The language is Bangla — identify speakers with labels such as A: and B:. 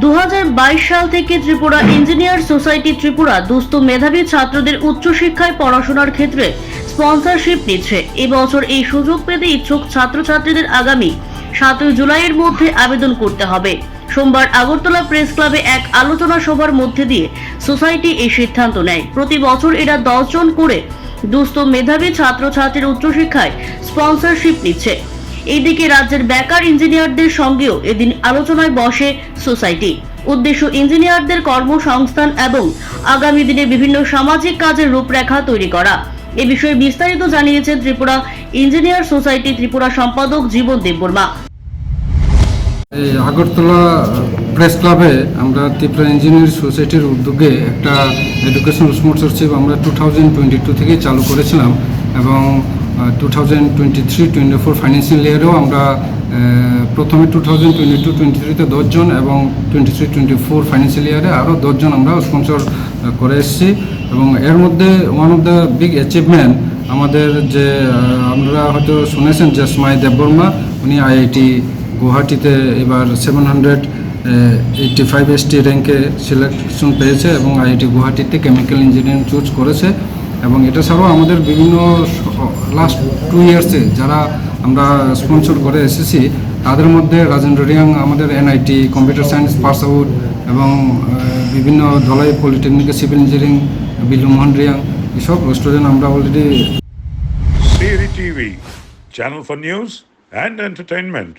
A: দু হাজার বাইশ সাল থেকে ত্রিপুরা ইঞ্জিনিয়ার সোসাইটি ত্রিপুরা দুস্থ মেধাবী ছাত্রদের উচ্চশিক্ষায় পড়াশোনার ক্ষেত্রে স্পন্সরশিপ নিচ্ছে। এবছর এই সুযোগ পেতে ইচ্ছুক ছাত্রছাত্রীদের আগামী সাতই জুলাইয়ের মধ্যে আবেদন করতে হবে। সোমবার আগরতলা প্রেস ক্লাবে এক আলোচনা সভার মধ্যে দিয়ে সোসাইটি এই সিদ্ধান্ত নেয়। প্রতি বছর এরা দশজন করে দুস্থ মেধাবী ছাত্রছাত্রীর উচ্চশিক্ষায় স্পন্সরশিপ নিচ্ছে। এইদিকে রাজ্যের বেকার ইঞ্জিনিয়ারদের সঙ্গেও এদিন আলোচনায় বসে সোসাইটি। উদ্দেশ্য ইঞ্জিনিয়ারদের কর্মসংস্থান এবং আগামী দিনে বিভিন্ন সামাজিক কাজের রূপরেখা তৈরি করা। এ বিষয়ে বিস্তারিত জানিয়েছেন ত্রিপুরা ইঞ্জিনিয়ার সোসাইটি, ত্রিপুরা সম্পাদক জীবন দেববর্মা
B: এই আগরতলা প্রেস ক্লাবে আমরা ত্রিপুরা ইঞ্জিনিয়ার সোসাইটির উদ্যোগে একটা এডুকেশনাল স্পন্সরশিপ আমরা টু থাউজেন্ড টোয়েন্টি টু থেকেই চালু করেছিলাম এবং two thousand twenty three twenty four financial ইয়ারেও আমরা প্রথমে two thousand twenty two twenty থ্রিতে দশজন এবং twenty three twenty four financial ইয়ারে আরও দশজন আমরা স্পন্সর করে এসেছি। এবং এর মধ্যে one of the big achievement আমাদের যে আপনারা হয়তো শুনেছেন যে স্মাই দেববর্মা, উনি আইআইটি গুয়াহাটিতে এবার seven hundred eighty five ST র্যাঙ্কে সিলেকশন পেয়েছে এবং আইআইটি গুয়াহাটিতে কেমিক্যাল ইঞ্জিনিয়ারিং চুজ করেছে। এবং এটা ছাড়াও আমাদের বিভিন্ন লাস্ট টু ইয়ার্সে যারা আমরা স্পন্সর করে এসেছি, তাদের মধ্যে রাজেন্দ্র রিয়াং আমাদের NIT computer science pass out এবং বিভিন্ন Dhalai polytechnic civil engineering Bilu Mohan Reang, এসব স্টুডেন্ট আমরা already
C: TV channel for news and entertainment.